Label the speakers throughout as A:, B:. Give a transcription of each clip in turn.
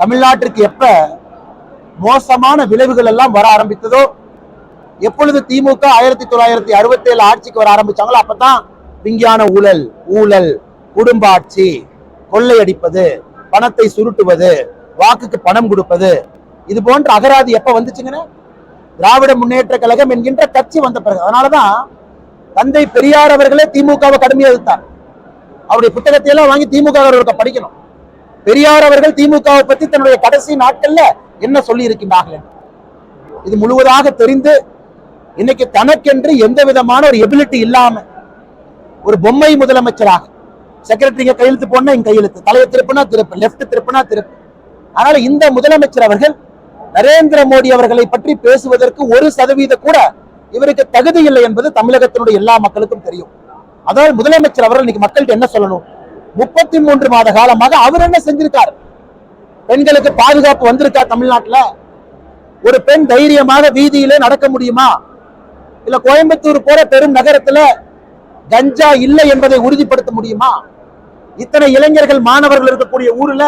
A: தமிழ்நாட்டிற்கு எப்ப மோசமான விளைவுகள் எல்லாம் வர ஆரம்பித்ததோ எப்பொழுது திமுக ஆயிரத்தி தொள்ளாயிரத்தி அறுபத்தி ஏழு ஆட்சிக்கு வர ஆரம்பிச்சாங்களோ அப்பதான் விஞ்ஞான ஊழல் ஊழல் குடும்ப ஆட்சி கொள்ளையடிப்பது பணத்தை சுருட்டுவது வாக்குக்கு பணம் கொடுப்பது இது போன்ற அகராதி எப்ப வந்துச்சுங்கன்னு திராவிட முன்னேற்ற கழகம் என்கின்ற கட்சி வந்த பிறகு. அதனாலதான் தந்தை பெரியார் அவர்களே திமுகவை கடுமையா எதிர்த்தார். அவருடைய புத்தகத்தை எல்லாம் வாங்கி திமுக அவர்களுக்கு படிக்கணும். பெரியார் அவர்கள் திமுகவை பத்தி தன்னுடைய கடைசி நாட்கள்ல என்ன சொல்லி இருக்கின்றார்கள் இது முழுவதாக தெரிந்து இன்னைக்கு தனக்கென்று எந்த விதமான ஒரு எபிலிட்டி இல்லாம ஒரு பொம்மை முதலமைச்சராக செக்ரட்டரிங்க கையெழுத்து போனா இங்க கையெழுத்து. தலையை திருப்பினா திருப்பு லெப்ட் திருப்பினா திருப்பு. அதனால இந்த முதலமைச்சர் அவர்கள் நரேந்திர மோடி அவர்களை பற்றி பேசுவதற்கு ஒரு சதவீத கூட இவருக்கு தகுதி இல்லை என்பது தமிழகத்தினுடைய எல்லா மக்களுக்கும் தெரியும். அதாவது முதலமைச்சர் அவர்கள் இன்னைக்கு மக்கள்கிட்ட என்ன சொல்லணும்? முப்பத்தி மூன்று மாத காலமாக அவர் என்ன செஞ்சிருக்கார்? பெண்களுக்கு பாதுகாப்பு வந்திருக்கா தமிழ்நாட்டில்? ஒரு பெண் தைரியமாக வீதியிலே நடக்க முடியுமா? இல்ல கோயம்புத்தூர் போற பெரும் நகரத்துல கஞ்சா இல்லை என்பதை உறுதிப்படுத்த முடியுமா? இத்தனை இளைஞர்கள் மாணவர்கள் இருக்கக்கூடிய ஊர்ல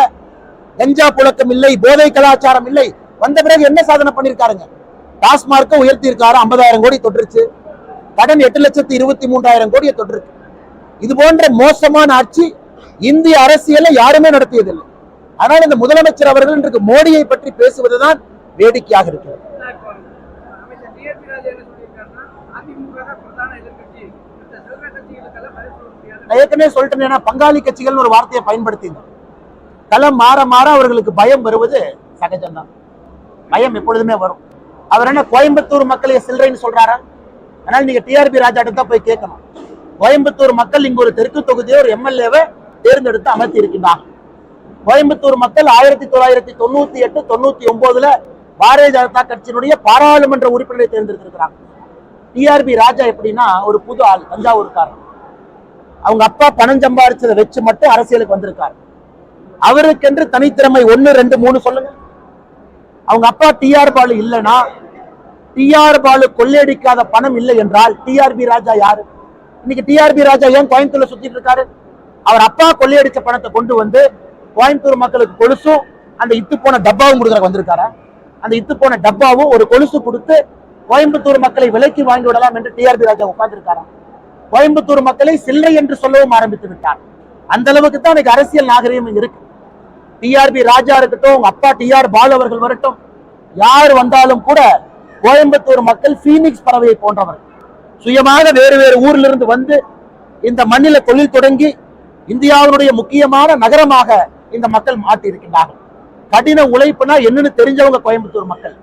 A: கஞ்சா புழக்கம் இல்லை போதை கலாச்சாரம் இல்லை. வந்த பிறகு என்ன சாதனை பண்ணிருக்காருங்க? டாஸ்மார்க்க உயர்த்தி இருக்காரு ஐம்பதாயிரம் கோடி தொற்றுச்சு. கடன் எட்டு லட்சத்தி இருபத்தி மூன்றாயிரம் கோடியை தொற்றுருக்கு. இது போன்ற மோசமான ஆட்சி இந்திய அரசியலை யாருமே நடத்தியதில்லை. ஆனால் இந்த முதலமைச்சர் அவர்கள் இன்றைக்கு மோடியை பற்றி பேசுவதுதான் வேடிக்கையாக இருக்கிறது. ஏற்கனவே சொல்லிட்டேன் பங்காளி கட்சிகள்னு ஒரு வார்த்தையை பயன்படுத்திங்க களம் மாற மாற அவர்களுக்கு பயம் வருவது சகஜம்தான். பயம் எப்பொழுதுமே வரும். அவர் என்ன கோயம்புத்தூர் மக்களை சில்லறைன்னு சொல்றாரா? அதனால நீங்க டிஆர்பி ராஜாட்ட தான் போய் கேட்கணும். கோயம்புத்தூர் மக்கள் இங்க ஒரு தெற்கு தொகுதியை ஒரு எம்எல்ஏவை தேர்ந்தெடுத்து அமர்த்தி இருக்கின்றாங்க கோயம்புத்தூர் மக்கள் ஆயிரத்தி தொள்ளாயிரத்தி தொண்ணூத்தி எட்டு தொண்ணூத்தி ஒன்பதுல பாரதிய ஜனதா கட்சியினுடைய பாராளுமன்ற உறுப்பினரை தேர்ந்தெடுத்திருக்கிறாங்க டிஆர்பி ராஜா எப்படின்னா ஒரு புது ஆள் தஞ்சாவூர்காரர். அவங்க அப்பா பணம் சம்பாரிச்சதை வச்சு மட்டும் அரசியலுக்கு வந்திருக்காரு. அவருக்கென்று தனித்திறமை ஒன்னு ரெண்டு மூணு சொல்லுங்க. அவங்க அப்பா டிஆர் பாலு இல்லைன்னா டிஆர் பாலு கொள்ளையடிக்காத பணம் இல்லை என்றால் டிஆர்பி ராஜா யாரு? இன்னைக்கு டிஆர்பி ராஜா ஏன் கோயம்புத்தூர்ல சுத்திட்டு இருக்காரு? அவர் அப்பா கொள்ளையடிச்ச பணத்தை கொண்டு வந்து கோயம்புத்தூர் மக்களுக்கு கொலுசும் அந்த இத்து போன டப்பாவும் கொடுக்குற வந்திருக்காரா? அந்த இத்து போன டப்பாவும் ஒரு கொலுசு கொடுத்து கோயம்புத்தூர் மக்களை விலைக்கு வாங்கி விடலாம் என்று டிஆர்பி ராஜா உட்கார்ந்துருக்காரா? கோயம்புத்தூர் மக்களை சில்லை என்று சொல்லவும் ஆரம்பித்து விட்டார். அந்த அளவுக்கு தான் இன்னைக்கு அரசியல் நாகரீகம் இருக்கு. டிஆர்பி ராஜா இருக்கட்டும் உங்க அப்பா டிஆர் பாலு அவர்கள் வரட்டும் யார் வந்தாலும் கூட கோயம்புத்தூர் மக்கள் பீனிக்ஸ் பறவையை போன்றவர்கள். சுயமாக வேறு வேறு ஊர்ல இருந்து வந்து இந்த மண்ணில தொழில் தொடங்கி இந்தியாவினுடைய முக்கியமான நகரமாக இந்த மக்கள் மாற்றி இருக்கின்றார்கள் கடின உழைப்புனா என்னன்னு தெரிஞ்சவங்க கோயம்புத்தூர் மக்கள்.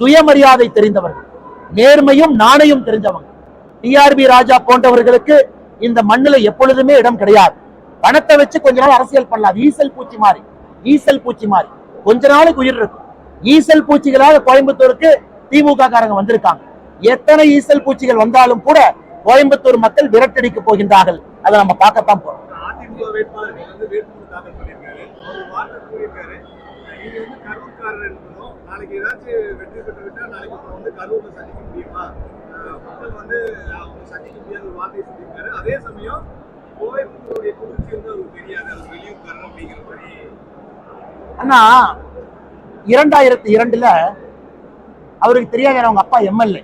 A: சுயமரியாதை தெரிந்தவர்கள். நேர்மையும் நாணயம் தெரிஞ்சவங்க. டிஆர்பி ராஜா போன்றவர்களுக்கு இந்த மண்ணுல எப்பொழுதுமே இடம் கிடையாது. பணத்தை வச்சு கொஞ்ச நாள் அரசியல் பண்ணலாம். ஈசல் பூச்சி மாதிரி. ஈசல் பூச்சி மாதிரி. கொஞ்ச நாளுக்கு உயிர் இருக்கும். ஈசல் பூச்சிகளாக கோயம்புத்தூருக்கு திமுக காரங்க வந்திருக்காங்க. எத்தனை ஈசல் பூச்சிகள் வந்தாலும் கூட கோயம்புத்தூர் மக்கள் விரட்டடிக்க போகின்றார்கள். அதை நம்ம பார்க்கத்தான் போறோம்.
B: அதிமுக வேட்பாளர்கள் வந்து வேட்புமனு தாக்கல் பண்ணியிருக்காரு. அவர் வார்த்தை கூறியிருக்காரு. நீங்க வந்து கரூர்காரர் என்பதும் நாளைக்கு ஏதாச்சும் வெற்றி பெற்று விட்டா நாளைக்கு அப்புறம் வந்து கரூர்ல சந்திக்க முடியுமா? மக்கள் வந்து அவங்க சந்திக்க முடியாத ஒரு வார்த்தையை சொல்லியிருக்காரு. அதே சமயம் கோயம்புத்தூருடைய குளிர்ச்சி வந்து அவருக்கு தெரியாது. அவர் வெளியூர்காரர் அப்படிங்கிற மாதிரி.
A: அண்ணா இரண்டாயிரத்தி இரண்டுல அவருக்கு தெரியாது அவங்க அப்பா எம்எல்ஏ.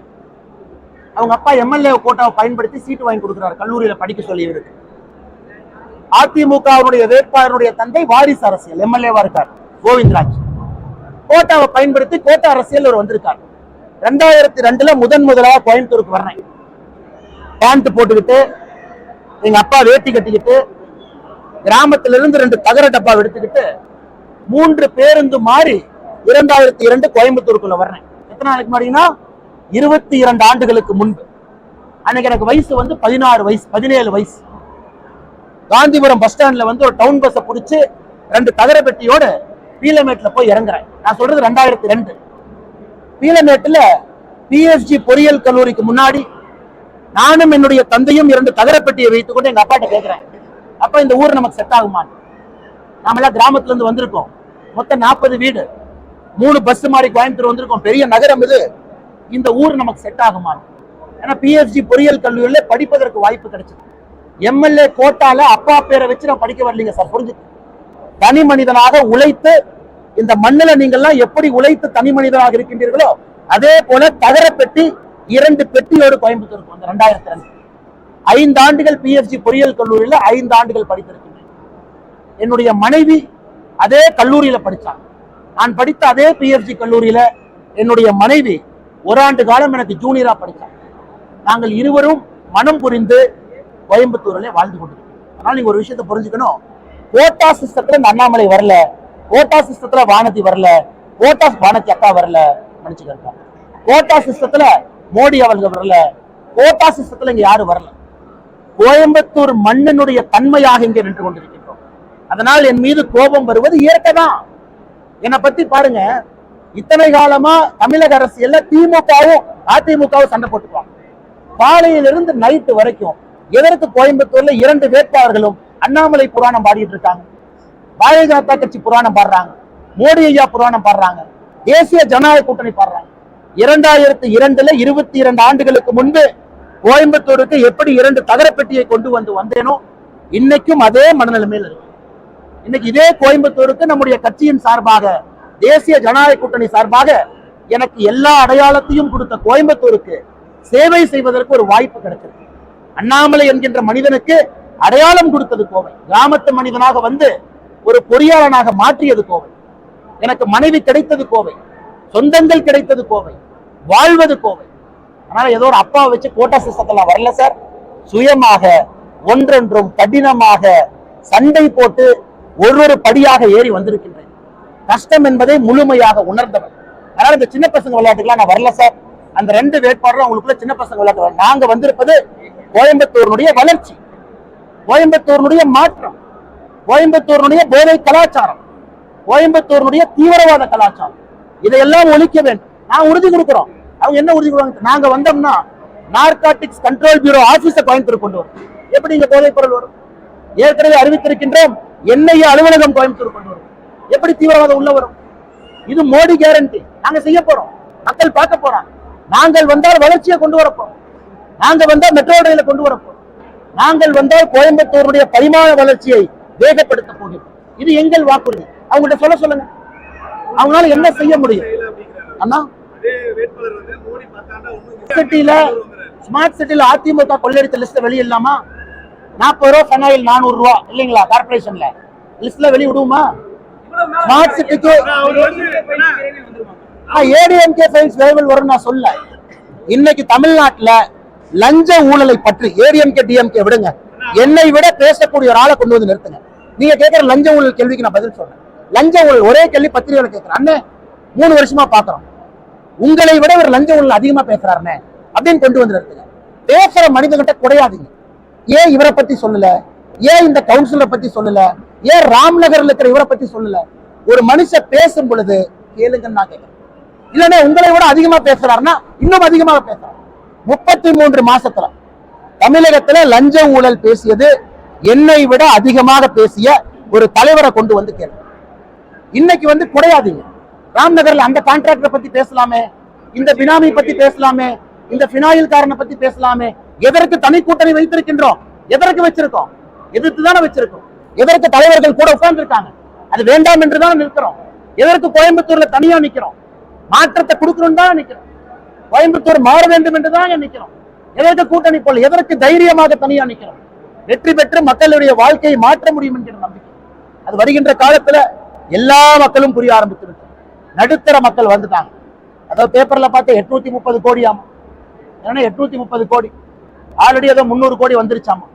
A: அவங்க அப்பா எம்எல்ஏ கோட்டாவை பயன்படுத்தி சீட்டு வாங்கி கொடுக்குறாரு. கல்லூரியில படிக்க சொல்லி இவருக்கு அதிமுகவுடைய வேட்பாளருடைய தந்தை வாரிசு அரசியல் எம்எல்ஏவா இருக்கார் கோவிந்தராஜ். கோட்டாவை பயன்படுத்தி கோட்டா அரசியல் அவர் வந்திருக்கார். ரெண்டாயிரத்தி ரெண்டுல முதன் முதலாக கோயம்புத்தூருக்கு வர்றேன். பேண்ட் போட்டுக்கிட்டு எங்க அப்பா வேட்டி கட்டிக்கிட்டு கிராமத்துல இருந்து ரெண்டு தகர டப்பா எடுத்துக்கிட்டு மூன்று பேருந்து மாறி இரண்டாயிரத்தி இரண்டு கோயம்புத்தூருக்குள்ள வர்றேன். எத்தனை நாளைக்கு முன்னாடினா இருபத்தி இரண்டு ஆண்டுகளுக்கு முன்பு. அன்னைக்கு எனக்கு வயசு வந்து பதினாறு வயசு பதினேழு வயசு. காந்திபுரம் பஸ் ஸ்டாண்ட்ல வந்து ஒரு டவுன் பஸ்ஸை பிடிச்சி ரெண்டு தகர பெட்டியோட பீலமேட்ல போய் இறங்குறேன். நான் சொல்றது ரெண்டாயிரத்தி ரெண்டு. பீலமேட்டில் பிஎஸ்ஜி பொறியியல் கல்லூரிக்கு முன்னாடி நானும் என்னுடைய தந்தையும் இரண்டு தகர பெட்டியை வைத்துக் கொண்டு எங்க அப்பாட்ட கேட்கிறேன் அப்ப இந்த ஊர் நமக்கு செட் ஆகுமான்னு. நாமெல்லாம் கிராமத்துல இருந்து வந்திருக்கோம். மொத்தம் நாற்பது வீடு. மூணு பஸ் மாதிரி கோயம்புத்தூர் வந்திருக்கோம். பெரிய நகரம் இது. இந்த ஊர் நமக்கு செட் ஆகுமா ஏன்னா பிஎஸ்ஜி பொறியியல் கல்லூரியில படிப்பதற்கு வாய்ப்பு கிடைச்சது. எம்எல்ஏ கோட்டால அப்பா பேரை வச்சு நான் படிக்க வரலீங்க சார் புரிஞ்சு? தனி மனிதனாக உழைத்து இந்த மண்ணுல நீங்கள்லாம் எப்படி உழைத்து தனி மனிதனாக இருக்கின்றீர்களோ அதே போல தகர பெட்டி இரண்டு பெட்டியோடு கோயம்புத்தூருக்கு வந்து ரெண்டாயிரத்தி ரெண்டு. ஐந்து ஆண்டுகள் பிஎஃப்ஜி பொறியியல் கல்லூரியில ஐந்து ஆண்டுகள் படித்திருக்கின்றேன். என்னுடைய மனைவி அதே கல்லூரியில படிச்சாங்க. நான் படித்த அதே பிஎஃப்ஜி கல்லூரியில என்னுடைய மனைவி ஒரு ஆண்டு காலம் எனக்கு ஜூனியரா படிச்சாங்க. நாங்கள் இருவரும் மனம் புரிந்து கோயம்புத்தூரிலே வாழ்ந்து கொண்டு அதனால நீங்க ஒரு விஷயத்தை புரிஞ்சுக்கணும். கோட்டா சிஸ்டத்துல இந்த அண்ணாமலை வரல. கோட்டா சிஸ்டத்துல வானதி வரல. கோட்டா வானதி அக்கா வரல. மன்னிச்சுக்கங்க. கோட்டா சிஸ்டத்துல மோடி அவர்கள் வரல. கோட்டா சிஸ்டத்துல இங்க யாரும் வரல? கோயம்புத்தூர் மண்ணினுடைய தன்மையாக இங்கே நின்று கொண்டிருக்கின்றோம். அதனால் என் மீது கோபம் வருவது இயற்கை தான் என்னை பத்தி பாருங்க. இத்தனை காலமா தமிழக அரசியல்ல திமுகவும் அதிமுகவும் சண்டை போட்டுக்குவாங்க. காலையிலிருந்து நைட்டு வரைக்கும் எதற்கு கோயம்புத்தூர்ல இரண்டு வேட்பாளர்களும் அண்ணாமலை புராணம் பாடிட்டு இருக்காங்க பாரதிய ஜனதா கட்சி புராணம் பாடுறாங்க. மோடி ஐயா புராணம் பாடுறாங்க. தேசிய ஜனநாயக கூட்டணி பாடுறாங்க. இரண்டாயிரத்தி இரண்டுல இருபத்தி இரண்டு ஆண்டுகளுக்கு முன்பு கோயம்புத்தூருக்கு எப்படி இரண்டு தகரப்பெட்டியை கொண்டு வந்து வந்தேனோ இன்னைக்கும் அதே மனநிலைமையில் இருக்கு. இன்னைக்கு இதே கோயம்புத்தூருக்கு நம்முடைய கட்சியின் சார்பாக தேசிய ஜனநாயக கூட்டணி சார்பாக எனக்கு எல்லா அடையாளத்தையும் கொடுத்த கோயம்புத்தூருக்கு சேவை செய்வதற்கு ஒரு வாய்ப்பு கிடைச்சிருக்கு. அண்ணாமலை என்கின்ற மனிதனுக்கு அடையாளம் கொடுத்தது கோவை. கிராமத்து மனிதனாக வந்து ஒரு பொறியாளனாக மாற்றியது கோவை. எனக்கு மனைவி கிடைத்தது கோவை. சொந்தங்கள் கிடைத்தது கோவை. வாழ்வது கோவை. அதனால ஏதோ ஒரு அப்பாவை வச்சு கோட்டா சிஸ்டத்தெல்லாம் வரல சார். சுயமாக ஒன்றொன்றும் கடினமாக சண்டை போட்டு ஒரு ஒரு படியாக ஏறி வந்திருக்கின்றேன். கஷ்டம் என்பதை முழுமையாக உணர்ந்தவன். அதனால இந்த சின்ன பசங்க விளையாட்டுக்கெல்லாம் நான் வரல சார். அந்த ரெண்டு வேட்பாளரும் உங்களுக்குள்ள சின்ன பசங்க விளையாட்டு. நாங்க வந்திருப்பது கோயம்புத்தூர்னுடைய வளர்ச்சி கோயம்புத்தூர்னுடைய மாற்றம் கோயம்புத்தூர்னுடைய போதை கலாச்சாரம் கோயம்புத்தூர்னுடைய தீவிரவாத கலாச்சாரம். இதையெல்லாம் ஒழிக்க வேண்டும். நான் உறுதி கொடுக்கிறோம். அவங்க என்ன உறுதி கொடுப்பாங்க நாங்க வந்தோம்னா நார்காட்டிக்ஸ் கண்ட்ரோல் பியூரோ ஆபீஸ கோயம்புத்தூர் கொண்டு வரும். எப்படி இங்க போதைப் பொருள் வரும்? ஏற்கனவே அறிவித்திருக்கின்றோம் என்ஐஏ அலுவலகம் கோயம்புத்தூர் கொண்டு வரும். எப்படி தீவிரவாதம் உள்ள வரும்? இது மோடி கேரண்டி நாங்க செய்ய போறோம். மக்கள் பார்க்க போறாங்க. நாங்கள் வந்தால் வளர்ச்சியை கொண்டு வரப்போம் நாங்க வந்தால் மெட்ரோ ரயில கொண்டு வரப்போம் நாங்கள் வந்தால் கோயம்புத்தூருடைய பரிமாண வளர்ச்சியை வேகப்படுத்த போகிறோம். இது எங்கள் வாக்குறுதி. அவங்கள்ட்ட சொல்ல சொல்லுங்க. அவங்களால என்ன செய்ய முடியும்? அண்ணா? சிட்டில ஸ்மார்ட் சிட்டில அதிமுக கொள்ளடித்த லிஸ்ட் வெளியிடலாமா நாற்பது ரூபா ஃபெனாயில் நானூறு ரூபா. இல்லைங்களா? கார்பரேஷன்ல லிஸ்ட்ல வெளிய விடுவோமா?
C: இவ்வளவு மேல
A: ஸ்மார்ட் சிட்டிக்கு. ஏடிஎம்கே ஃபைல்ஸ் விரைவில் வரும் நான் சொல்ல இன்னைக்கு தமிழ்நாட்டுல லஞ்ச ஊழலை பற்றி ஏடிஎம்கே டிஎம்கே விடுங்க. என்னை விட பேசக்கூடிய ஒரு ஆளை கொண்டு வந்து நிறுத்துங்க. நீங்க கேட்கிற லஞ்ச ஊழல் கேள்விக்கு நான் பதில் சொல்றேன். லஞ்ச ஊழல் ஒரே கேள்வி பத்திரிகையில கேட்கிறேன் அண்ணே மூணு வருஷமா பாக்குறோம் உங்களை விட ஒரு லஞ்ச ஊழல் அதிகமா பேசுறாருண்ணே அப்படின்னு கொண்டு வந்து நிறுத்துங்க. பேசுற மனிதகிட்ட குறையாதீங்க ஏன் இவரை பத்தி சொல்லல? ஏன் இந்த கவுன்சிலரை பத்தி சொல்லல? ஏன் ராம்நகர்ல இருக்கிற இவரை பத்தி சொல்லல? ஒரு மனுஷன் பேசும் பொழுது கேளுங்கன்னு நான் கேட்கிறேன். இல்லன்னா உங்களை விட அதிகமா பேசுறாருன்னா இன்னும் அதிகமாக பேசுறாரு. முப்பத்தி மூன்று மாசத்துல தமிழகத்துல லஞ்ச ஊழல் பேசியது என்னை விட அதிகமாக பேசிய ஒரு தலைவரை கொண்டு வந்து கேள்வி இன்னைக்கு வந்து குறையாதீங்க. ராம்நகர்ல அந்த கான்ட்ராக்டரை பத்தி பேசலாமே இந்த பினாமி பத்தி பேசலாமே இந்த பினாயில் காரனை பத்தி பேசலாமே. எதற்கு தனி கூட்டணி வைத்திருக்கின்றோம்? எதற்கு வச்சிருக்கோம்? எதிர்த்து தானே வச்சிருக்கோம். எதற்கு தலைவர்கள் கூட உட்கார்ந்து இருக்காங்க அது வேண்டாம் என்று தான் நிற்கிறோம். எதற்கு கோயம்புத்தூர்ல தனியா நிக்கிறோம்? மாற்றத்தை கொடுக்கணும் தான் நிக்கிறோம். கோயம்புத்தூர் மாற வேண்டும் என்று தான் நிக்கிறோம். எதற்கு கூட்டணி போல் எதற்கு தைரியமாக தனியா நிக்கிறோம்? வெற்றி பெற்று மக்களுடைய வாழ்க்கையை மாற்ற முடியும் என்கிற நம்பிக்கை. அது வருகின்ற காலத்துல எல்லா மக்களும் புரிய ஆரம்பித்து நடுத்தர மக்கள் வந்துட்டாங்க. அதாவது பேப்பர்ல பார்த்து எட்நூத்தி முப்பது கோடியாமா ஏன்னா எட்நூத்தி முப்பது கோடி. ஆல்ரெடி ஏதோ முந்நூறு கோடி வந்துருச்சாமா?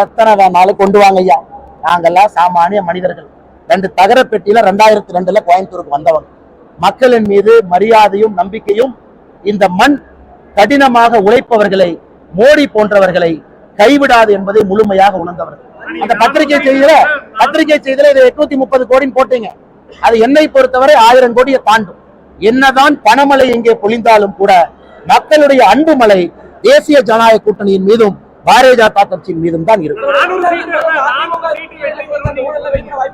A: எத்தனை வேணாலும் கொண்டு வாங்க ஐயா. நாங்கெல்லாம் சாமானிய மனிதர்கள். ரெண்டு தகர பெட்டியில ரெண்டாயிரத்தி ரெண்டுல கோயம்புத்தூருக்கு வந்தவங்க. மக்களின் மீது மரியாதையும் நம்பிக்கையும் இந்த மண் கடினமாக உழைப்பவர்களை மோடி போன்றவர்களை கைவிடாது என்பதை முழுமையாக உணர்ந்தவர்கள். அந்த பத்திரிகை செய்தியில பத்திரிகை செய்தியில இது எட்நூத்தி முப்பது கோடின்னு போட்டீங்க. அது என்னை பொறுத்தவரை ஆயிரம் கோடியை தாண்டும். என்னதான் பணமழை எங்கே பொழிந்தாலும் கூட மக்களுடைய அன்பு மலை தேசிய ஜனநாயக கூட்டணியின் மீதும் பாரதிய ஜனதா கட்சியின் மீதும் தான்
B: நானூறு சீட்டு வெற்றி பெறும்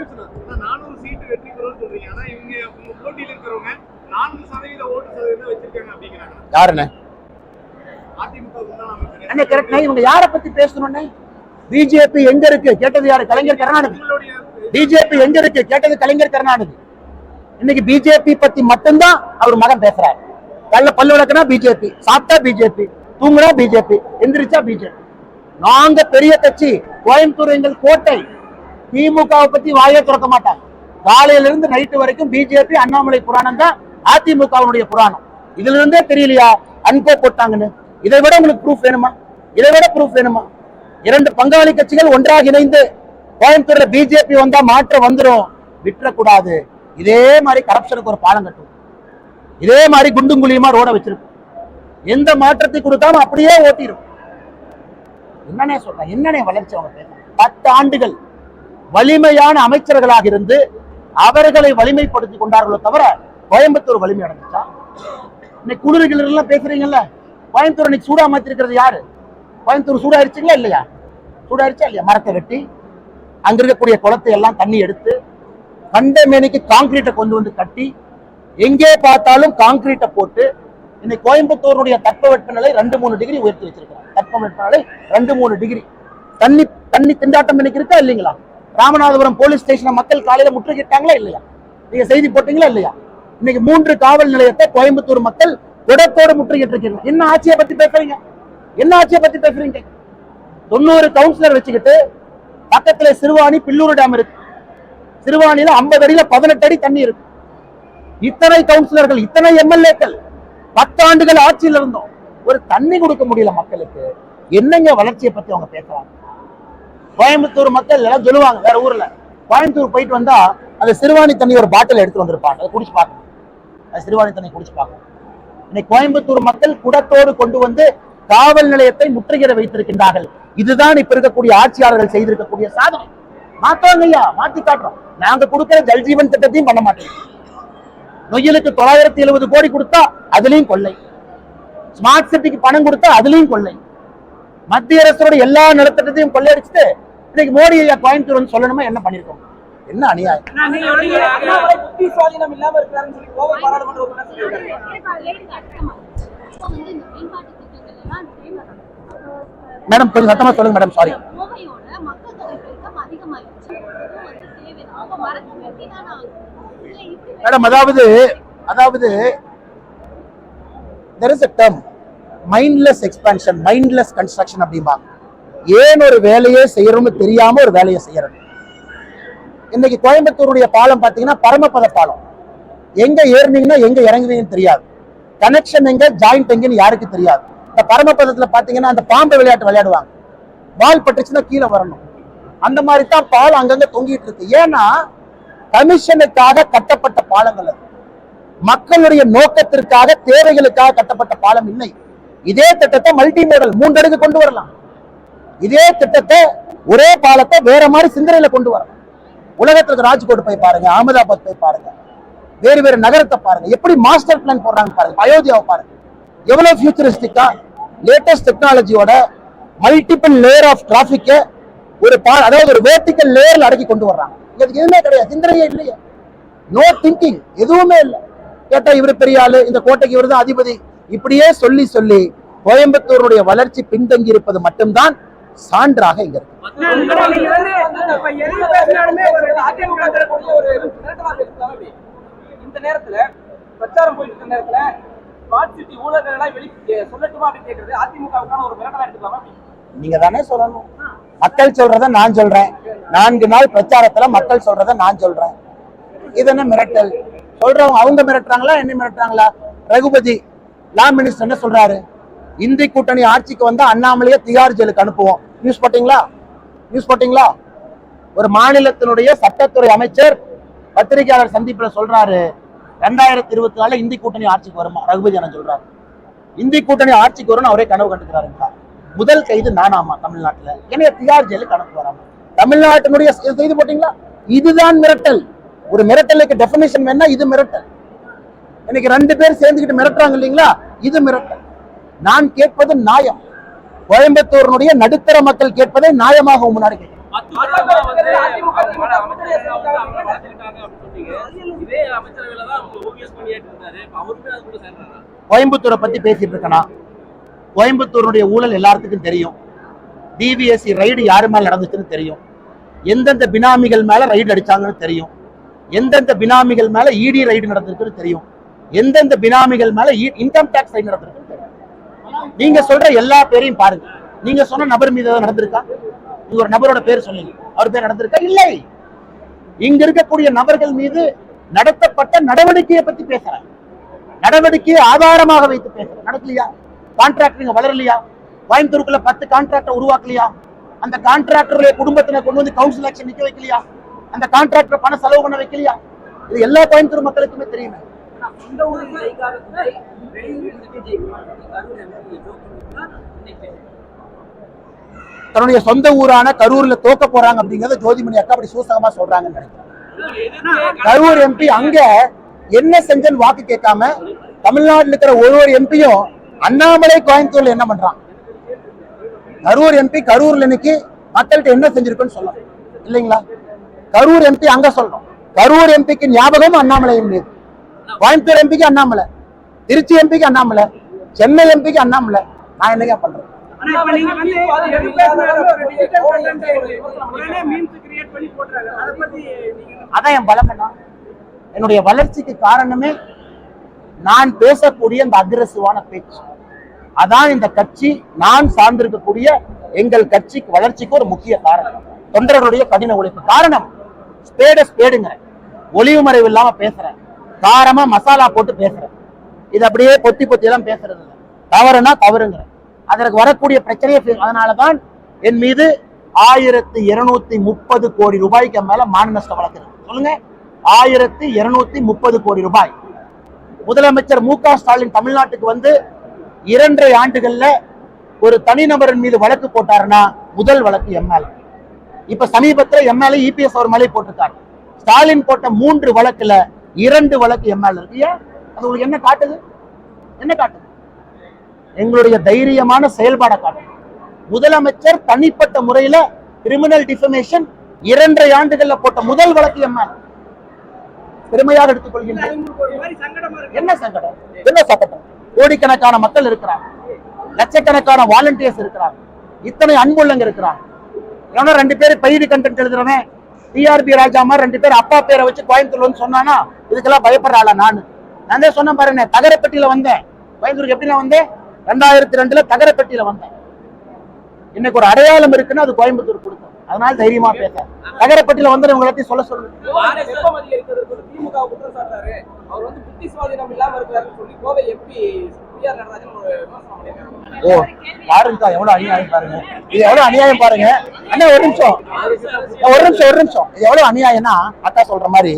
C: இருக்கா
B: சீட்டு வெற்றி பெறும்னு சொல்றீங்க. ஆனா இவங்க போட்டியில இருக்கிறவங்க நான்கு சதவீத ஓட்டு சதவீதம் வச்சிருக்காங்க அப்படிங்கிறாங்க.
A: யாருன்னு
B: அதிமுக முன்னாள் அமைச்சர்
A: அண்ணே கரெக்ட் இவங்க யார பத்தி பேசணும்னே பிஜேபி எங்க இருக்கு? கேட்டது யாரு? கலைஞர் கருணாநிதி.
B: உங்களுடைய
A: பிஜேபி எங்க இருக்கு? கேட்டது கலைஞர் கருணாநிதி. இன்னைக்கு பிஜேபி பத்தி மட்டும்தான் அவர் மகன் பேசுறாரு. கல்ல பல்லு விளக்குனா பிஜேபி சாப்பிட்டா பிஜேபி தூங்குனா பிஜேபி எந்திரிச்சா பிஜேபி நாங்க பெரிய கட்சி கோயம்புத்தூர் எங்கள் கோட்டை திமுகவை பத்தி வாயை திறக்க மாட்டாங்க. காலையில இருந்து நைட்டு வரைக்கும் பிஜேபி அண்ணாமலை புராணம் தான் அதிமுகவுடைய புராணம். இதுல இருந்தே தெரியலையா? அன்போ போட்டாங்கன்னு. இதை விட உங்களுக்கு ப்ரூஃப் வேணுமா? இதை விட ப்ரூஃப் வேணுமா? இரண்டு பங்காளி கட்சிகள் ஒன்றாக இணைந்து கோயம்புத்தூர்ல பிஜேபி வந்தா மாற்றம் வந்துரும். விட்டுறக்கூடாது. இதே மாதிரி கரப்ஷனுக்கு ஒரு பாலம் கட்டும் இதே மாதிரி குண்டும் குழியுமா ரோட வச்சிருக்கும் எந்த மாற்றத்தை கொடுத்தாலும் அப்படியே ஓட்டிடும் என்னன்னே சொல்றேன் என்னன்னே வளர்ச்சி அவங்க பத்து ஆண்டுகள் வலிமையான அமைச்சர்களாக இருந்து அவர்களை வலிமைப்படுத்தி கொண்டார்களோ தவிர கோயம்புத்தூர் வலிமை அடைஞ்சிச்சா? இன்னைக்கு குளிர்கள் பேசுறீங்கல்ல கோயம்புத்தூர் இன்னைக்கு சூடா மாத்திருக்கிறது யாரு? கோயம்புத்தூர் சூடாயிருச்சுங்களா இல்லையா? சூடாயிருச்சா இல்லையா? மரத்தை வெட்டி அங்க இருக்கக்கூடிய குளத்தை எல்லாம் தண்ணி எடுத்து கண்டமேனிக்கு காங்கிரீட்டை கொண்டு வந்து கட்டி எங்கே பார்த்தாலும் காங்கிரீட்டை போட்டு இன்னைக்கு கோயம்புத்தூருடைய தட்பவெப்பநிலை ரெண்டு மூணு டிகிரி உயர்த்தி வச்சிருக்கிறாங்க தட்பவெப்பநிலை ரெண்டு மூணு டிகிரி தண்ணி தண்ணி திண்டாட்டம் இன்னைக்கு இருக்கா இல்லைங்களா? ராமநாதபுரம் போலீஸ் ஸ்டேஷனை மக்கள் காலையில முற்றுகிட்டாங்களா இல்லையா? நீங்க செய்தி போட்டீங்களா இல்லையா? இன்னைக்கு மூன்று காவல் நிலையத்தை கோயம்புத்தூர் மக்கள் குடத்தோடு முற்றுகிட்டு என்ன ஆட்சியை பத்தி பேசுறீங்க? என்ன ஆட்சியை பத்தி பேசுறீங்க? தொண்ணூறு கவுன்சிலர் வச்சுக்கிட்டு பக்கத்துல சிறுவாணி பில்லூர் டேம் இருக்கு. சிறுவாணியில 50 அடியில பதினெட்டு அடி தண்ணி இருக்கு. இத்தனை கவுன்சிலர்கள் இத்தனை எம்எல்ஏக்கள் பத்தாண்டுகள் ஆட்சியில் இருந்தோம். ஒரு தண்ணி கொடுக்க முடியல மக்களுக்கு. என்னங்க வளர்ச்சியை பத்தி அவங்க பேசுறாங்க? கோயம்புத்தூர் மக்கள் எல்லாம் சொல்லுவாங்க வேற ஊர்ல. கோயம்புத்தூர் போயிட்டு வந்தா அந்த சிறுவாணி தண்ணி ஒரு பாட்டில் எடுத்து வந்திருப்பாங்க. அதை குடிச்சு பார்க்கணும். அது சிறுவாணி தண்ணி குடிச்சு பார்க்கும் இன்னைக்கு கோயம்புத்தூர் மக்கள் குடத்தோடு கொண்டு வந்து காவல் நிலையத்தை முற்றுகிற வைத்திருக்கின்றார்கள். இதுதான் இப்ப இருக்கக்கூடிய ஆட்சியாளர்கள் செய்திருக்கக்கூடிய சாதனை. மாத்தோங்க ஐயா மாத்தி காட்டுறோம். நாங்க கொடுக்கிற ஜல்ஜீவன் திட்டத்தையும் பண்ண மாட்டோம். நொய்யலுக்கு தொள்ளாயிரத்தி எழுபது கோடி கொடுத்தா அதுலயும் கொள்ளை. ஸ்மார்ட் சிட்டிக்கு பணம் கொடுத்தா அதுலயும் கொள்ளை. மத்திய அரசோட எல்லா நிலத்திட்டத்தையும் கொள்ளையடிச்சுட்டு இன்னைக்கு மோடி ஐயா கோயம்புத்தூர் வந்து சொல்லணுமா? என்ன பண்ணிருக்கோம் என்ன அநியாயம்? மேடம் கொஞ்சம் சத்தமா சொல்லுங்க மேடம் சாரி மேடம் அதாவது அதாவது there is a term mindless expansion mindless construction அப்படிம்பாங்க. ஏன் ஒரு வேலையே செய்யறோம்னு தெரியாம ஒரு வேலையை செய்யறது இன்னைக்கு கோயம்புத்தூருடைய பாலம் பாத்தீங்கன்னா பரமபத பாலம். எங்க ஏறினீங்கன்னா எங்க இறங்குவீங்கன்னு தெரியாது. கனெக்ஷன் எங்க ஜாயிண்ட் எங்கன்னு யாருக்கு தெரியாது. இந்த பரமபதத்துல பாத்தீங்கன்னா அந்த பாம்பு விளையாட்டு விளையாடுவாங்க. பால் பட்டுச்சுன்னா கீழே வரணும். அந்த மாதிரி தான் பாலம் அங்கங்க தொங்கிட்டு இருக்கு. ஏன்னா கமிஷனுக்காக கட்டப்பட்ட பாலங்கள் அது. மக்களுடைய நோக்கத்திற்காக தேவைகளுக்காக கட்டப்பட்ட பாலம் இல்லை. இதே திட்டத்தை மல்டி மாடல் மூன்றடுக்கு கொண்டு வரலாம். இதே திட்டத்தை ஒரே பாலத்தை வேற மாதிரி சிந்தனையில கொண்டு வரலாம் உலகத்துக்கு ராஜ்கோட் போய் பாருங்க அகமதாபாத் போய் பாருங்க. வேறு வேறு நகரத்தை பாருங்க. எப்படி மாஸ்டர் பிளான் போடுறாங்க பாருங்க அயோத்தியாவை பாருங்க. எவ்வளவு ஃபியூச்சரிஸ்டிக்கா லேட்டஸ்ட் டெக்னாலஜியோட மல்டிபிள் லேயர் ஆஃப் டிராபிக்க ஒரு பா அதாவது ஒரு வேர்டிக்கல் லேயர்ல அடக்கி கொண்டு வர்றாங்க. இதுக்கு எதுவுமே கிடையாது சிந்தனையே இல்லையே. நோ திங்கிங் எதுவுமே இல்லை. கேட்டா இவரு பெரிய ஆளு இந்த கோட்டைக்கு இவர் தான் அதிபதி. இப்படியே சொல்லி சொல்லி கோயம்புத்தூருடைய வளர்ச்சி பின்தங்கி இருப்பது மட்டும்தான் சான்றாக இங்க இருக்கு.
C: நீங்க வந்து இப்ப எது பேசினாலுமே ஒரு அதிமுக தரக்கூடிய ஒரு மிரட்டலா பேசுறாங்க அப்படி. இந்த நேரத்துல பிரச்சாரம் போயிட்டு இருக்க நேரத்துல ஸ்மார்ட் சிட்டி ஊழல்கள் எல்லாம் வெளி சொல்லட்டுமா அப்படின்னு அதிமுகவுக்கான ஒரு மிரட்டலா எடுத்துக்கலாமா?
A: நீங்க தானே சொல்லணும். மக்கள் சொல்றத நான் சொல்றேன். நான்கு நாள் பிரச்சாரத்துல மக்கள் சொல்றத நான் சொல்றேன். இது என்ன மிரட்டல்? சொல்றவங்க அவங்க மிரட்டுறாங்களா என்ன மிரட்டுறாங்களா? ரகுபதி லா மினிஸ்டர் என்ன சொல்றாரு? இந்தி கூட்டணி ஆட்சிக்கு வந்தா அண்ணாமலையே திகார் ஜெயிலுக்கு அனுப்புவோம். நியூஸ் போட்டீங்களா? நியூஸ் போட்டீங்களா? ஒரு மாநிலத்தினுடைய சட்டத்துறை அமைச்சர் பத்திரிகையாளர் சந்திப்புல சொல்றாரு ரெண்டாயிரத்தி இருபத்தி நாலுல இந்தி கூட்டணி ஆட்சிக்கு வருமா? ரகுபதி அண்ணன் சொல்றாரு. இந்தி கூட்டணி ஆட்சிக்கு வரும்னு அவரே கனவு கண்டுக்கிறாருங்களா முதல் கைது நானாமா தமிழ்நாட்டுல? என்னைய திகார் ஜெயிலுக்கு கணக்கு வராம. தமிழ்நாட்டினுடைய செய்து செய்தி போட்டீங்களா? இதுதான் மிரட்டல். ஒரு மிரட்டலுக்கு டெபினேஷன் வேணா இது மிரட்டல். இன்னைக்கு ரெண்டு பேர் சேர்ந்துக்கிட்டு மிரட்டுறாங்க இல்லைங்களா? இது மிரட்டல். நான் கேட்பது நியாயம். கோயம்புத்தூரினுடைய நடுத்தர மக்கள் கேட்பதை நியாயமாக உங்க முன்னாடி கோயம்புத்தூரை பத்தி பேசிட்டு இருக்கனா? கோயம்புத்தூருடைய ஊழல் எல்லாத்துக்கும் தெரியும். டிவிஎஸ்சி ரைடு யாரு மேல நடந்துச்சுன்னு தெரியும். எந்தெந்த பினாமிகள் மேல ரைடு அடிச்சாங்கன்னு தெரியும். எந்தெந்த பினாமிகள் மேல இடி ரைடு நடந்திருக்குன்னு தெரியும். எந்தெந்த பினாமிகள் மேல இன்கம் டாக்ஸ் ரைடு நடந்திருக்குன்னு தெரியும். நீங்க சொல்ற எல்லா பேரையும் பாருங்க. நீங்க சொன்ன நபர் மீது நடந்திருக்கா? ஒரு நபரோட பேர் சொல்லுங்க. அவர் பேர் நடந்திருக்கா? இல்லை. இங்க இருக்கக்கூடிய நபர்கள் மீது நடத்தப்பட்ட நடவடிக்கையை பத்தி பேசுறேன் நடவடிக்கையை ஆதாரமாக வைத்து பேசுறேன் நடக்கலையா? கான்ட்ராக்ட் நீங்க வளரலையா? கோயம்புத்தூருக்குள்ள பத்து கான்ட்ராக்டர் உருவாக்கலையா? அந்த கான்ட்ராக்டருடைய குடும்பத்தினர் கொண்டு வந்து கவுன்சில் ஆக்ஷன் நிக்க வைக்கலையா? அந்த கான்ட்ராக்டர் பண செலவு பண்ண வைக்கலையா? இது எல்லா கோயம்புத்தூர் மக்களுக்குமே தெரியுமே.
C: சொந்த ஊரில் ஜெயிக்காத கூட வெளியூரில் இருந்துட்டு ஜெயிக்கலாம் கரூர் எம்பி ஜோதிமுருகா இன்னைக்கு
A: தன்னுடைய சொந்த ஊரான கரூர்ல தோக்க போறாங்க அப்படிங்கறத ஜோதிமணி அக்கா அப்படி சூசகமா சொல்றாங்கன்னு நினைக்கிறேன். கரூர் எம்பி அங்க என்ன செஞ்சன்னு வாக்கு கேட்காம தமிழ்நாட்டுல இருக்கிற ஒரு ஒரு எம்பியும் அண்ணாமலை கோயம்புத்தூர்ல என்ன பண்றான்? கரூர் எம்பி கரூர்ல இன்னைக்கு மக்கள்கிட்ட என்ன செஞ்சிருக்குன்னு சொல்லணும். இல்லைங்களா? கரூர் எம்பி அங்க சொல்லணும். கரூர் எம்பிக்கு ஞாபகம் அண்ணாமலை மீது கோயம்புத்தூர் எம்பிக்கு அண்ணாமலை. திருச்சி எம்பிக்கு அண்ணாமலை. சென்னை எம்பிக்கு அண்ணாமலை. நான் என்னங்க பண்றேன்
D: ஆனா இப்ப நீங்க வந்து எது பேசினாலும் ஒரு digital content உடனே memes create பண்ணி போடுறாங்க. அதை பத்தி நீங்க என்ன
A: அதான் என் பலம் என்ன? என்னுடைய வளர்ச்சிக்கு காரணமே நான் பேசக்கூடிய இந்த அக்ரசிவான பேச்சு. அதான் இந்த கட்சி நான் சார்ந்திருக்கக்கூடிய எங்கள் கட்சிக்கு வளர்ச்சிக்கு ஒரு முக்கிய காரணம். தொண்டர்களுடைய கடின உழைப்பு. காரணம் ஸ்பேட ஸ்பேடுங்க ஒளிவு மறைவு இல்லாம பேசுறேன். காரமா மசாலா போட்டு பேசுறேன். இது அப்படியே பொத்தி பொத்தி எல்லாம் பேசுறது தவறுனா தவறுங்க அதற்கு வரக்கூடிய பிரச்சனையை அதனால தான் என் மீது ஆயிரத்தி இருநூத்தி முப்பது கோடி ரூபாய்க்கு மேல மான நஷ்ட வழக்கு சொல்லுங்க. ஆயிரத்தி இருநூத்தி முப்பது கோடி ரூபாய். முதலமைச்சர் மு க ஸ்டாலின் தமிழ்நாட்டுக்கு வந்து இரண்டரை ஆண்டுகள்ல ஒரு தனிநபரின் மீது வழக்கு போட்டாருன்னா முதல் வழக்கு எம்எல்ஏ இப்ப சமீபத்துல எம்எல்ஏ இபிஎஸ் அவர் மேலே போட்டிருக்காரு. ஸ்டாலின் போட்ட மூன்று வழக்குல இரண்டு வழக்கு எம்எல்ஏ இருக்கு. ஏன்? அது உங்களுக்கு என்ன காட்டுது? என்ன காட்டுது? எங்களுடைய தைரியமான செயல்பாடை காட்டுது முதலமைச்சர் தனிப்பட்ட முறையில கிரிமினல் டிஃபமேஷன் இரண்டரை ஆண்டுகள்ல போட்ட முதல் வழக்கு எம்எல்ஏ பெருமையாக எடுத்துக்கொள்கின்றேன். என்ன சங்கடம்? என்ன சங்கடம் கோடிக்கணக்கான மக்கள் இருக்கிறாங்க. லட்சக்கணக்கான வாலண்டியர்ஸ் இருக்கிறார் இத்தனை அன்புள்ளங்க இருக்கிறார் ஏன்னா ரெண்டு பேர் பயிர் கண்டென்ட் எழுதுறவன் டிஆர்பி ராஜா மாதிரி ரெண்டு பேர் அப்பா பேரை வச்சு கோயம்புத்தூர் வந்து சொன்னானா இதுக்கெல்லாம் பயப்படுறாள நான். நான் தான் சொன்னேன் பாருங்க தகரப்பட்டியில வந்தேன். கோயம்புத்தூருக்கு எப்படி நான் வந்தேன்? ரெண்டாயிரத்தி ரெண்டுல தகரப்பட்டியில வந்தேன். இன்னைக்கு ஒரு அடையாளம் இருக்குன்னு அது கோயம்புத்தூர் கொடுத்தோம். அதனால தைரியமா பேச தகரப்பட்டியில வந்து உங்க எல்லாத்தையும் சொல்ல சொல்லுங்க ஓ பாருங்க எவ்வளவு அநியாயம் பாருங்க. இது எவ்வளவு அநியாயம் பாருங்க. அண்ணா ஒரு நிமிஷம். ஒரு நிமிஷம் ஒரு நிமிஷம். இது எவ்வளவு அநியாயம்னா அக்கா சொல்ற மாதிரி.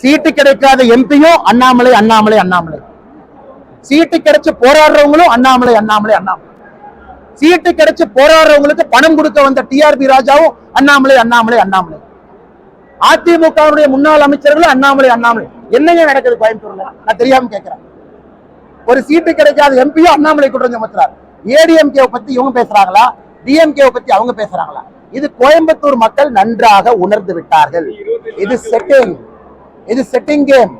A: சீட்டு கிடைக்காத எம்பியும் அண்ணாமலை அண்ணாமலை அண்ணாமலை. சீட்டு கிடைச்சு போராடுறவங்களும் அண்ணாமலை அண்ணாமலை அண்ணாமலை. சீட்டு கிடைச்சு போராடுறவங்களுக்கு பணம் கொடுக்க வந்த டிஆர்பி ராஜாவும் அண்ணாமலை அண்ணாமலை அண்ணாமலை. அதிமுகவுடைய முன்னாள் அமைச்சர்களும் அண்ணாமலை அண்ணாமலை. என்னங்க நடக்குது கோயம்புத்தூர்ல? நான் தெரியாம கேட்கிறேன் ஒரு சீட்டு கிடைக்காத எம்பியும் அண்ணாமலை குற்றம் சுமத்துறார் ஏடிஎம்கே பத்தி இவங்க பேசுறாங்களா? டிஎம்கே பத்தி அவங்க பேசுறாங்களா? இது கோயம்புத்தூர் மக்கள் நன்றாக உணர்ந்து விட்டார்கள். இது செட்டிங் இது செட்டிங் கேம்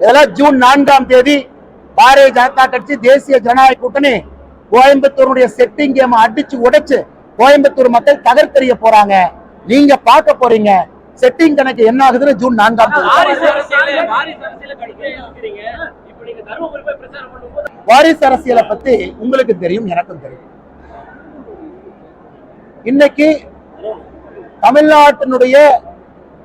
A: இதெல்லாம் ஜூன் நான்காம் தேதி பாரதிய ஜனதா கட்சி தேசிய ஜனநாயக கூட்டணி கோயம்புத்தூருடைய செட்டிங் கேம் அடிச்சு உடைச்சு கோயம்புத்தூர் மக்கள் தகர்த்தெறிய போறாங்க. நீங்க பார்க்க போறீங்க. செட்டிங் கணக்கு என்ன ஆகுதுன்னு ஜூன் நான்காம் தேதி.
E: வாரிசு அரசியல
A: பத்தி உங்களுக்கு தெரியும் எனக்கும் தெரியும். இன்னைக்கு தமிழ்நாட்டினுடைய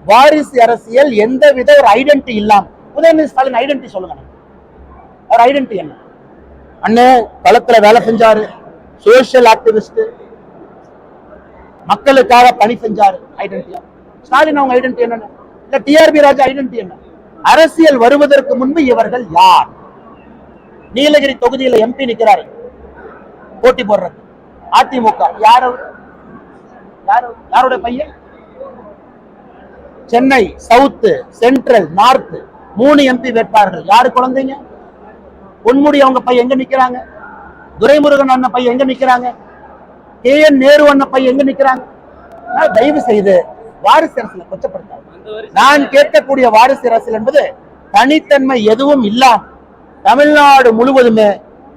A: வாரிசு அரசியல் எந்தவித ஒரு ஐடென்டி இல்லாம உதயநிதி ஸ்டாலின் ஐடென்டி சொல்லுங்க. அவர் ஐடென்டி என்ன? அண்ணே களத்துல வேலை செஞ்சாரு. சோசியல் ஆக்டிவிஸ்ட் மக்களுக்காக பணி செஞ்சாரு. ஐடென்டியா ஸ்டாலின் அவங்க ஐடென்டி என்ன இல்ல டிஆர்பி ராஜா ஐடென்டி என்ன? அரசியல் வருவதற்கு முன்பு இவர்கள் யார்? நீலகிரி தொகுதியில எம்பி நிக்கிறாரு. போட்டி போடுறது. அதிமுக. யார் அவர்? யாருடைய பையன்? சென்னை சவுத்து சென்ட்ரல் நார்த் மூணு எம்பி வேட்பாளர்கள். யாரு குழந்தைங்க? பொன்முடி அவங்க பையன் எங்க நிக்கிறாங்க? துரைமுருகன் அண்ணன் பையன் எங்க நிக்கிறாங்க? கே என் நேரு அண்ணன் பையன் எங்க நிக்கிறாங்க? தயவு செய்து வாரிசு அரசியல் கொச்சப்படுத்தாங்க நான் கேட்கக்கூடிய வாரிசு அரசியல் என்பது தனித்தன்மை எதுவும் இல்லாம தமிழ்நாடு முழுவதுமே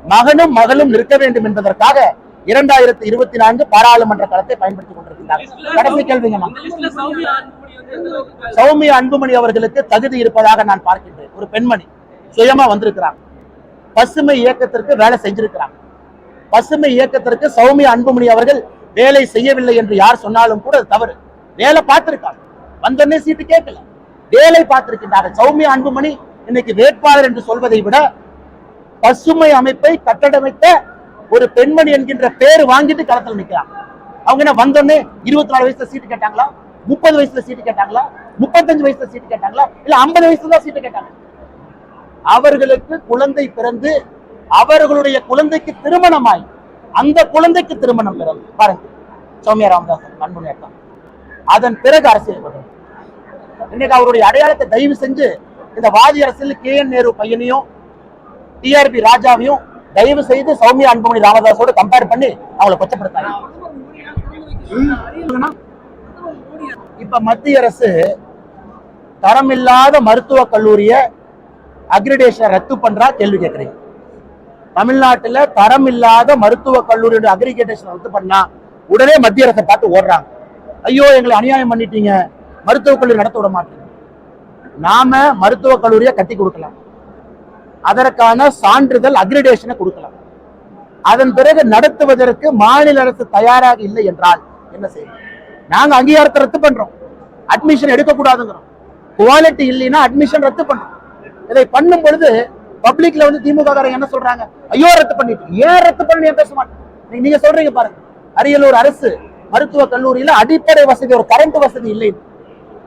A: மகனும் மகளும் நிற்க வேண்டும் என்பதற்காக இரண்டாயிரத்தி இருபத்தி நான்கு பாராளுமன்ற களத்தை பயன்படுத்திக் கொண்டிருக்கிறார் கடைசி கேள்விங்கம்மா.
E: சௌமியா அன்புமணி
A: சௌமியா அன்புமணி அவர்களுக்கு தகுதி இருப்பதாக நான் பார்க்கின்றேன். ஒரு பெண்மணி சுயமா வந்திருக்கிறாங்க பசுமை இயக்கத்திற்கு வேலை செஞ்சிருக்கிறாங்க. பசுமை இயக்கத்திற்கு சௌமிய அன்புமணி அவர்கள் வேலை செய்யவில்லை என்று யார் சொன்னாலும் கூட தவறு. வேலை பார்த்திருக்காங்க. வந்தோடனே சீட்டு கேட்கல. வேலை பார்த்திருக்கின்றார்கள். சௌமியா அன்புமணி இன்னைக்கு வேட்பாளர் என்று சொல்வதை விட பசுமை அமைப்பை கட்டடமைத்த ஒரு பெண்மணி என்கின்ற பேர் வாங்கிட்டு களத்தில் நிக்கிறாங்க. அவங்க என்ன வந்தோடனே இருபத்தி நாலு வயசுல சீட்டு கேட்டாங்களா? முப்பது வயசுல சீட்டு கேட்டாங்களா? முப்பத்தஞ்சு வயசுல சீட்டு கேட்டாங்களா? இல்ல ஐம்பது வயசுல தான் சீட்டு கேட்டாங்க. அவர்களுக்கு குழந்தை பிறந்து அவர்களுடைய குழந்தைக்கு திருமணமாய் அந்த குழந்தைக்கு திருமணம் பிறந்து. பாருங்க. சௌமியா ராமதாஸ் அன்புமணி அதன் பிறகு அரசியல் வருது இன்னைக்கு அவருடைய அடையாளத்தை தயவு செஞ்சு இந்த வாதி அரசியல் கே என் நேரு பையனையும் டிஆர்பி ராஜாவையும் தயவு செய்து சௌமியா அன்புமணி ராமதாஸோட கம்பேர் பண்ணி அவங்களை கொச்சப்படுத்தாங்க இப்ப மத்திய அரசு தரமில்லாத மருத்துவக் கல்லூரியை அக்ரிடேஷனை ரத்து பண்றா கேள்வி கேட்கறீங்க தமிழ்நாட்டுல தரம் இல்லாத மருத்துவ கல்லூரியோட அக்ரிகேட்டேஷன் ரத்து பண்ணா உடனே மத்திய அரசை பார்த்து ஓடுறாங்க. ஐயோ எங்களை அநியாயம் பண்ணிட்டீங்க. மருத்துவக் கல்லூரி நடத்த விட மாட்டீங்க நாம மருத்துவ கல்லூரியை கட்டி கொடுக்கலாம். அதற்கான சான்றிதழ் அக்ரிடேஷனை கொடுக்கலாம். அதன் பிறகு நடத்துவதற்கு மாநில அரசு தயாராக இல்லை என்றால் என்ன செய்யும் நாங்க அங்கீகாரத்தை ரத்து பண்றோம். அட்மிஷன் எடுக்க கூடாதுங்கிறோம் குவாலிட்டி இல்லைன்னா அட்மிஷன் ரத்து பண்றோம். இதை பண்ணும் பொழுது பப்ளிக்ல வந்து திமுக காரங்க என்ன சொல்றாங்க? ஐயோ ரத்து பண்ணிட்டு ஏன் ரத்து பண்ணி பேச மாட்டேன் நீங்க- சொல்றீங்க பாருங்க. அரியலூர் அரசு மருத்துவ கல்லூரியில அடிப்படை வசதி ஒரு கரண்ட் வசதி இல்லை.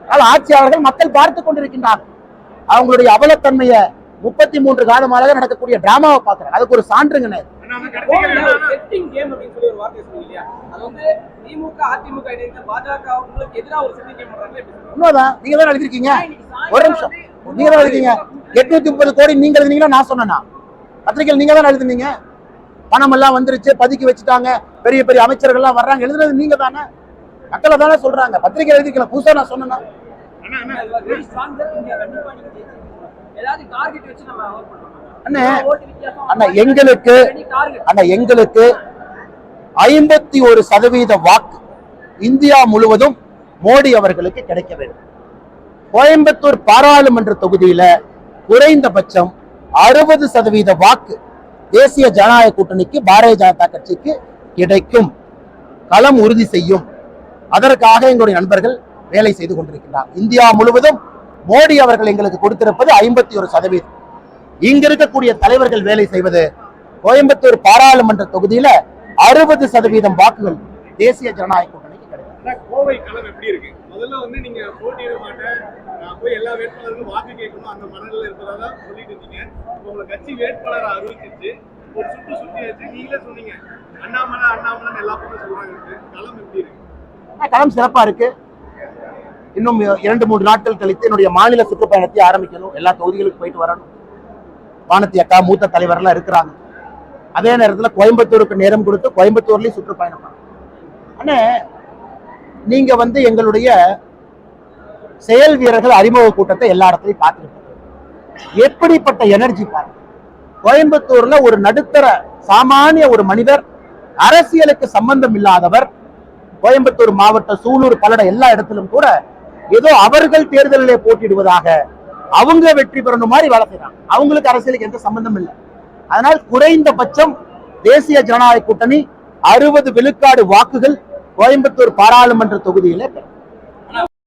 A: ஆனால் ஆட்சியாளர்கள் மக்கள் பார்த்து கொண்டிருக்கின்றார்கள். அவங்களுடைய அவலத்தன்மையை முப்பத்தி மூன்று காலமாக நடக்கக்கூடிய டிராமாவை பாக்குறாங்க அதுக்கு ஒரு சான்றுங்க? உண்மைதான். நீங்க தான் எழுதிருக்கீங்க ஒரு நிமிஷம். நீங்க தான் எழுதிங்க எட்நூத்தி முப்பது கோடி நீங்க எழுதுனீங்களா? நான் சொன்னேனா? பத்திரிகையில் நீங்க தான் எழுதுனீங்க. பணம் எல்லாம் வந்துருச்சு பதுக்கி வச்சுட்டாங்க. பெரிய பெரிய அமைச்சர்கள் எல்லாம் வர்றாங்க. எழுதுறது நீங்க தானே. மக்களை தானே சொல்றாங்க. பத்திரிகை எழுதிக்கல புதுசா நான் சொன்னேனா?
B: அண்ணா,
A: எங்களுக்கு. அண்ணா எங்களுக்கு ஐம்பத்தி ஒரு சதவீத வாக்கு இந்தியா முழுவதும் மோடி அவர்களுக்கு கிடைக்க வேண்டும். கோயம்புத்தூர் பாராளுமன்ற தொகுதியில குறைந்தபட்சம் அறுபது சதவீத வாக்கு தேசிய ஜனநாயக கூட்டணிக்கு பாரதிய ஜனதா கட்சிக்கு கிடைக்கும். களம் உறுதி செய்யும். அதற்காக எங்களுடைய நண்பர்கள் வேலை செய்து கொண்டிருக்கிறார் இந்தியா முழுவதும் மோடி அவர்கள் எங்களுக்கு கொடுத்திருப்பது ஐம்பத்தி ஒரு சதவீதம். இங்க இருக்கக்கூடிய தலைவர்கள் வேலை செய்வது கோயம்புத்தூர் பாராளுமன்ற தொகுதியில அறுபது சதவீதம் வாக்குகள் தேசிய ஜனநாயக கூட்டணிக்கு கிடைக்கும்.
B: கோவை களம் எப்படி இருக்கு? முதல்ல வந்து நீங்க போட்டியிட மாட்டேன். போய் எல்லா வேட்பாளருக்கும் வாக்கு கேட்கணும் அந்த மனநிலை இருக்கிறதா சொல்லிட்டு இருந்தீங்க. உங்களை கட்சி வேட்பாளரை அறிவிச்சிச்சு ஒரு சுற்று சுற்றியாச்சு நீங்களே சொன்னீங்க. அண்ணாமலை அண்ணாமலைன்னு எல்லா பக்கம் சொல்றாங்க. களம் எப்படி இருக்கு?
A: களம் சிறப்பா இருக்கு. இன்னும் இரண்டு மூன்று நாட்கள் கழித்து என்னுடைய மாநில சுற்றுப்பயணத்தை ஆரம்பிக்கணும். எல்லா தொகுதிகளுக்கு போயிட்டு வரணும். வானத்தி அக்கா மூத்த தலைவர்லாம் இருக்கிறாங்க. அதே நேரத்துல கோயம்புத்தூருக்கு நேரம் கொடுத்து கோயம்புத்தூர்லயும் சுற்றுப்பயணம் ஆனால் நீங்கள் நீங்க வந்து எங்களுடைய செயல் வீரர்கள் அறிமுக கூட்டத்தை எல்லா இடத்துலையும் பார்த்துருக்கோம் எப்படிப்பட்ட எனர்ஜி பாருங்க. கோயம்புத்தூர்ல ஒரு நடுத்தர சாமானிய ஒரு மனிதர் அரசியலுக்கு சம்பந்தம் இல்லாதவர் கோயம்புத்தூர் மாவட்ட சூலூர் பல்லட எல்லா இடத்திலும் கூட ஏதோ அவர்கள் தேர்தலிலே போட்டிடுவதாக அவங்க வெற்றி பெறணும் மாதிரி வேலை செய்யறாங்க அவங்களுக்கு அரசியலுக்கு எந்த சம்பந்தம் இல்லை. அதனால் குறைந்தபட்சம் தேசிய ஜனநாயக கூட்டணி அறுபது விழுக்காடு வாக்குகள் கோயம்புத்தூர் பாராளுமன்ற தொகுதியிலே பெறும்